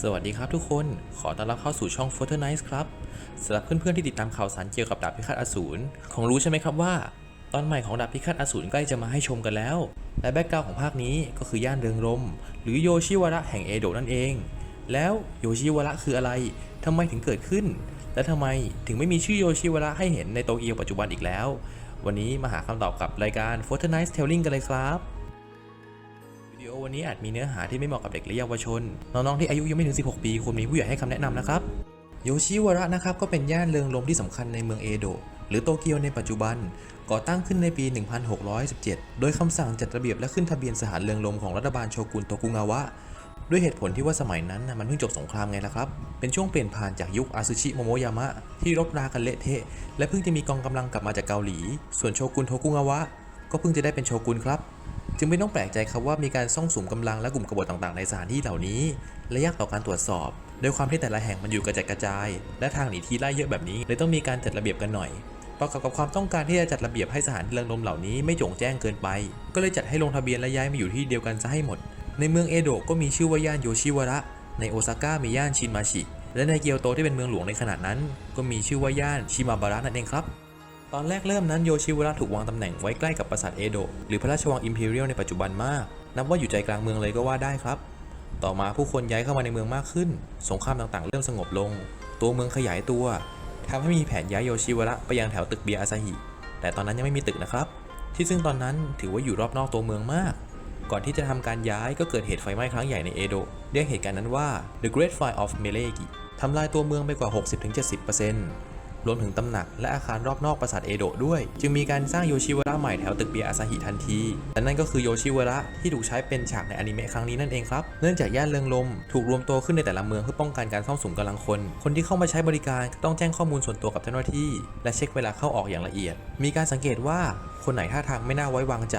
สวัสดีครับทุกคน ขอต้อนรับเข้าสู่ช่อง f o r t n i t e ครับสำหรับเพื่อนๆที่ติดตามข่าวสารเกี่ยวกับดาบพิฆาตอสูร คงรู้ใช่ไหมครับว่า ตอนใหม่ของดาบพิฆาตอสูรใกล้จะมาให้ชมกันแล้ว และแบ็กกราวของภาคนี้ก็คือย่านเริงรม หรือโยชิวาระแห่งเอโดะนั่นเอง แล้วโยชิวาระคืออะไรทำไมถึงเกิดขึ้น และทำไมถึงไม่มีชื่อโยชิวาระให้เห็นในโตเกียวปัจจุบันอีกแล้ว วันนี้มาหาคำตอบกับรายการ f o r t n i t e Telling กันเลยครับ โอวันนี้อาจมีเนื้อหาที่ไม่เหมาะกับเด็กและเยาวชน น้องๆที่อายุยังไม่ถึง 16 ปีควรมีผู้ใหญ่ให้คำแนะนำนะครับ โยชิวาระนะครับก็เป็นย่านเริงรมที่สำคัญในเมืองเอโดะหรือโตเกียวในปัจจุบัน ก่อตั้งขึ้นในปี 1617 โดยคำสั่งจัดระเบียบและขึ้นทะเบียนสถานเริงรมของรัฐบาลโชกุนโตกุงาวะ ด้วยเหตุผลที่ว่าสมัยนั้นนะมันเพิ่งจบสงครามไงล่ะครับ เป็นช่วงเปลี่ยนผ่านจากยุคอาซึชิโมโมยามะที่รบรากันเละเทะ และเพิ่งจะมีกองกำลังกลับมาจากเกาหลี ส่วนโชกุนโทกุงาวะก็เพิ่งจะได้เป็นโชกุนครับ จึงไม่ต้องแปลกใจครับว่ามีการซ่องสุมกำลังและกลุ่มกบฏต่างๆ ในสถานที่เหล่านี้ และยากต่อการตรวจสอบ โดยความที่แต่ละแห่งมันอยู่กระจัดกระจาย และทางหนีที่ไล่เยอะแบบนี้เลยต้องมีการจัดระเบียบกันหน่อยประกอบกับความต้องการที่จะจัดระเบียบให้สถานที่เรืองรมเหล่านี้ไม่โจ่งแจ้งเกินไป ก็เลยจัดให้ลงทะเบียนและย้ายมาอยู่ที่เดียวกันซะให้หมด ในเมืองเอโดะก็มีชื่อว่าย่านโยชิวระ ในโอซาก้ามีย่านชินมาชิ และในเกียวโตที่เป็นเมืองหลวงในขณะนั้น ก็มีชื่อว่าย่านชิมาบาระนั่นเองครับ ตอนแรกเริ่มนั้นโยชิวาระถูกวางตำแหน่งไว้ใกล้กับปราสาทเอโดะหรือพระราชวังอิมพีเรียลในปัจจุบันมาก นับว่าอยู่ใจกลางเมืองเลยก็ว่าได้ครับ ต่อมาผู้คนย้ายเข้ามาในเมืองมากขึ้น สงครามต่างๆ เริ่มสงบลง ตัวเมืองขยายตัวทำให้มีแผนย้ายโยชิวาระไปยังแถวตึกเบียอาซาฮิ แต่ตอนนั้นยังไม่มีตึกนะครับ ที่ซึ่งตอนนั้นถือว่าอยู่รอบนอกตัวเมืองมาก ก่อนที่จะทำการย้ายก็เกิดเหตุไฟไหม้ครั้งใหญ่ในเอโดะ เรียกเหตุการณ์นั้นว่า The Great Fire of Melegi ทำลายตัวเมืองไปกว่า 60-70% รวมถึงตำหนักและอาคารรอบนอกปราสาทเอโดะด้วย จึงมีการสร้างโยชิวระใหม่แถวตึกเบียอาซาฮิทันทีและนั่นก็คือโยชิวระที่ถูกใช้เป็นฉากในอนิเมะครั้งนี้นั่นเองครับ เนื่องจากย่านเริงรมถูกรวมตัวขึ้นในแต่ละเมืองเพื่อป้องกันการซ่องสุมกำลังคน คนที่เข้ามาใช้บริการต้องแจ้งข้อมูลส่วนตัวกับเจ้าหน้าที่ และเช็คเวลาเข้าออกอย่างละเอียด มีการสังเกตว่าคนไหนท่าทางไม่น่าไว้วางใจ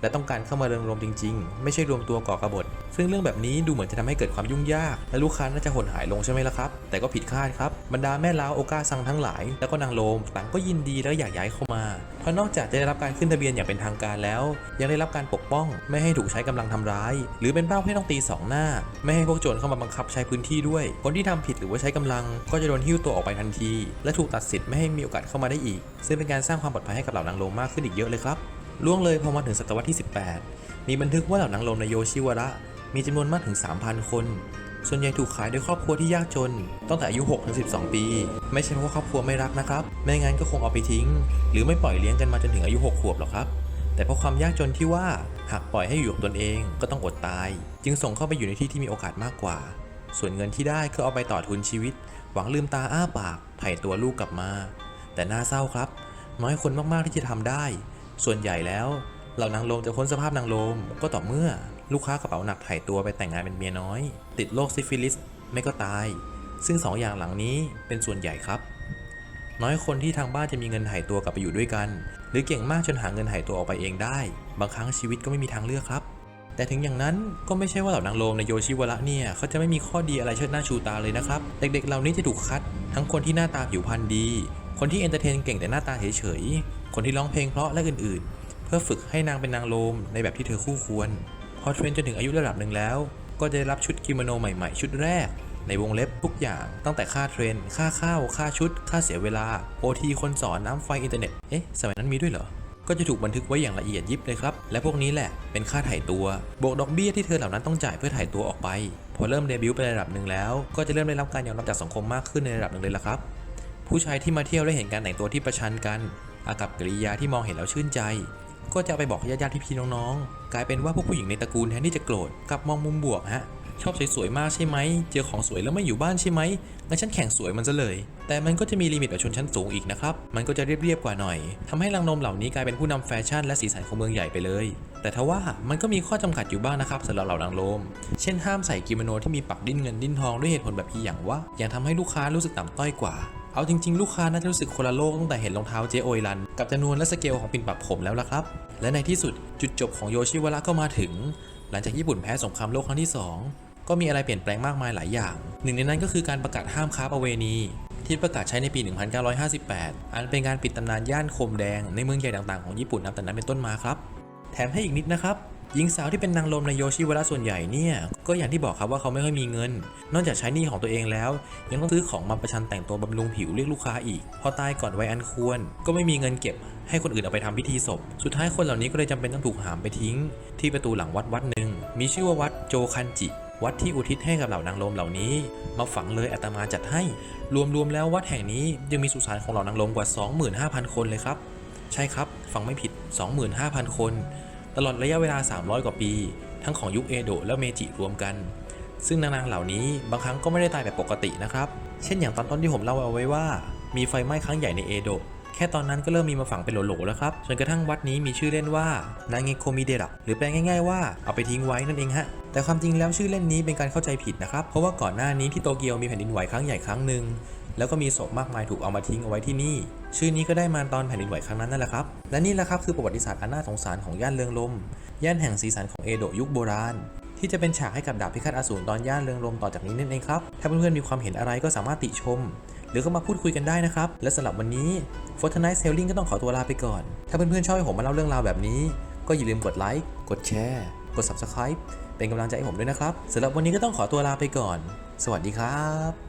และต้องการเข้ามาเริงรมจริง ๆ ไม่ใช่รวมตัวก่อกระบฏ ซึ่งเรื่องแบบนี้ดูเหมือนจะทำให้เกิดความยุ่งยาก และลูกค้าน่าจะหดหายลงใช่ไหมล่ะครับ แต่ก็ผิดคาดครับ บรรดาแม่ล้าวโอกาซังทั้งหลาย แล้วก็นางโลมต่างก็ยินดีและอยากย้ายเข้ามาเพราะนอกจากจะได้รับการขึ้นทะเบียนอย่างเป็นทางการแล้ว ยังได้รับการปกป้อง ไม่ให้ถูกใช้กำลังทำร้าย หรือเป็นเป้าให้ต้องตีสองหน้า ไม่ให้พวกโจรเข้ามาบังคับใช้พื้นที่ด้วย คนที่ทำผิดหรือว่าใช้กำลัง ก็จะโดนหิ้วตัวออกไปทันที และถูกตัดสิทธิ์ไม่ให้มีโอกาสเข้ามาได้อีก ซึ่งเป็นการสร้างความปลอดภัยให้กับเหล่านางโลมมากขึ้นอีกเยอะเลยครับล่วงเลยพอมาถึงศตวรรษที่ 18 มีบันทึกว่าเหล่านางลมในโยชิวระ มีจำนวนมากถึง 3,000 คน ส่วนใหญ่ถูกขายโดยครอบครัวที่ยากจน ตั้งแต่อายุ6-12 ปี ไม่ใช่เพราะว่าครอบครัวไม่รักนะครับ ไม่งั้นก็คงเอาไปทิ้ง หรือไม่ปล่อยเลี้ยงกันมาจนถึงอายุ 6 ขวบหรอกครับ แต่เพราะความยากจนที่ว่า หากปล่อยให้อยู่กับตนเองก็ต้องอดตาย จึงส่งเข้าไปอยู่ในที่ที่มีโอกาสมากกว่า ส่วนเงินที่ได้ก็เอาไปต่อทุนชีวิต หวังลืมตาอ้าปากไถ่ตัวลูกกลับมา แต่น่าเศร้าครับ น้อยคนมากๆที่จะทำได้ ส่วนใหญ่แล้วเหล่านางโลมจะพ้นสภาพนางโลมก็ต่อเมื่อ ลูกค้ากระเป๋าหนักถ่ายตัวไปแต่งงานเป็นเมียน้อย ติดโรคซิฟิลิสไม่ก็ตาย ซึ่งสองอย่างหลังนี้เป็นส่วนใหญ่ครับ น้อยคนที่ทางบ้านจะมีเงินถ่ายตัวกลับไปอยู่ด้วยกัน หรือเก่งมากจนหาเงินถ่ายตัวออกไปเองได้ บางครั้งชีวิตก็ไม่มีทางเลือกครับ แต่ถึงอย่างนั้นก็ไม่ใช่ว่าเหล่านางโลมในโยชิวระเนี่ยเขาจะไม่มีข้อดีอะไรเชิดหน้าชูตาเลยนะครับ เด็กๆเหล่านี้จะถูกคัด ทั้งคนที่หน้าตาผิวพรรณดี คนที่เอนเตอร์เทนเก่งแต่หน้าตาเฉยๆคนที่ร้องเพลงเพราะและอื่นๆ เพื่อฝึกให้นางเป็นนางโลมในแบบที่เธอคู่ควร พอเทรนจนถึงอายุระดับหนึ่งแล้ว ก็จะได้รับชุดกิโมโนใหม่ๆ ชุดแรก ในวงเล็บทุกอย่าง ตั้งแต่ค่าเทรน ค่าข้าว ค่าชุด ค่าเสียเวลาโอทีคนสอนน้ำไฟอินเทอร์เน็ต เอ๊ะ สมัยนั้นมีด้วยเหรอ ก็จะถูกบันทึกไว้อย่างละเอียดยิบเลยครับ และพวกนี้แหละเป็นค่าถ่ายตัว บวกดอกเบี้ยที่เธอเหล่านั้นต้องจ่ายเพื่อถ่ายตัวออกไป พอเริ่มเดบิวต์ไประดับหนึ่งแล้ว ก็จะเริ่มได้รับการยอมรับจากสังคมมากขึ้นในระดับหนึ่งเลยละครับ ผู้ชายที่มาเที่ยวและเห็นการแต่งตัวที่ประชันกันอากับกิริยาที่มองเห็นแล้วชื่นใจ ก็จะไปบอกญาติๆพี่ๆน้องๆ กลายเป็นว่าพวกผู้หญิงในตระกูลแทนที่จะโกรธกลับมองมุมบวกฮะชอบสวยๆมากใช่ไหม เจอของสวยแล้วไม่อยู่บ้านใช่ไหมงั้นฉันแข่งสวยมันซะเลย แต่มันก็จะมีลิมิตแบบชนชั้นสูงอีกนะครับ มันก็จะเรียบๆกว่าหน่อยทำให้รังนมเหล่านี้กลายเป็นผู้นำแฟชั่นและสีสันของเมืองใหญ่ไปเลย แต่ทว่ามันก็มีข้อจำกัดอยู่บ้างนะครับสำหรับเหล่านางโลมเช่นห้ามใส่กิโมโนที่มีปักดิ้นเงินดิ้นทองด้วยเหตุผลแบบอีอย่างว่าอย่างทำให้ลูกค้ารู้สึกต่ำต้อยกว่า เอาจริงๆ ลูกค้าน่าจะรู้สึกคนละโลกตั้งแต่เห็นรองเท้าเจโอยรัน กับจำนวนและสเกลของปิ่นปักผมแล้วล่ะครับ และในที่สุดจุดจบของโยชิวาระก็มาถึง หลังจากญี่ปุ่นแพ้สงครามโลกครั้งที่ 2 ก็มีอะไรเปลี่ยนแปลงมากมายหลายอย่าง หนึ่งในนั้นก็คือการประกาศห้ามค้าประเวณีที่ประกาศใช้ในปี 1958 อันเป็นการปิดตำนานย่านโคมแดงในเมืองใหญ่ต่างๆของญี่ปุ่นนับแต่นั้นเป็นต้นมาครับ แถมให้อีกนิดนะครับ หญิงสาวที่เป็นนางลมในโยชิวะระส่วนใหญ่เนี่ย ก็อย่างที่บอกครับว่าเขาไม่ค่อยมีเงิน นอกจากใช้หนี้ของตัวเองแล้ว ยังต้องซื้อของมาประชันแต่งตัวบำรุงผิวเรียกลูกค้าอีก พอตายก่อนวัยอันควร ก็ไม่มีเงินเก็บ ให้คนอื่นเอาไปทำพิธีศพ สุดท้ายคนเหล่านี้ก็เลยจำเป็นต้องถูกหามไปทิ้ง ที่ประตูหลังวัดวัดหนึ่งมีชื่อว่าวัดโจคันจิวัดที่อุทิศให้กับเหล่านางลมเหล่านี้ มาฝังเลยอาตมาจัดให้ รวมๆแล้ววัดแห่งนี้ยังมีสุสานของเหล่านางลมกว่า 25,000 คนเลยครับ ใช่ครับ ฟังไม่ผิด 25,000 คน ตลอดระยะเวลา 300 กว่าปี ทั้งของยุคเอโดะและเมจิรวมกัน ซึ่งนางๆเหล่านี้บางครั้งก็ไม่ได้ตายแบบปกตินะครับ เช่นอย่างตอนต้นที่ผมเล่าเอาไว้ว่า มีไฟไหม้ครั้งใหญ่ในเอโดะ แค่ตอนนั้นก็เริ่มมีมาฝังเป็นโหลๆแล้วครับ จนกระทั่งวัดนี้มีชื่อเล่นว่านางเงโคมิเดระหรือแปลง่ายๆว่าเอาไปทิ้งไว้นั่นเองฮะแต่ความจริงแล้วชื่อเล่นนี้เป็นการเข้าใจผิดนะครับ เพราะว่าก่อนหน้านี้ที่โตเกียวมีแผ่นดินไหวครั้งใหญ่ครั้งหนึ่งแล้วก็มีศพมากมายถูกเอามาทิ้งเอาไว้ที่นี่ ชื่อนี้ก็ได้มาตอนแผ่นดินไหวครั้งนั้นนั่นแหละครับ และนี่แหละครับคือประวัติศาสตร์อันน่าสงสารของย่านเรืองลม ย่านแห่งสีสันของเอโดะยุคโบราณ ที่จะเป็นฉากให้กับดาบพิฆาตอสูรตอนย่านเรืองลมต่อจากนี้นั่นเองครับ ถ้าเพื่อนๆมีความเห็นอะไรก็สามารถติชม หรือเข้ามาพูดคุยกันได้นะครับ และสำหรับวันนี้ f o r t n i t e Sailing ก็ต้องขอตัวลาไปก่อน ถ้าเพื่อนๆชอบให้ผมมาเล่าเรื่องราวแบบนี้ ก็อย่าลืมกดไลค์กดแชร์กด Subscribe เป็นกำลังใจให้ผมด้วยนะครับสำหรับวันนี้ก็ต้องขอตัวลาไปก่อน สวัสดีครับ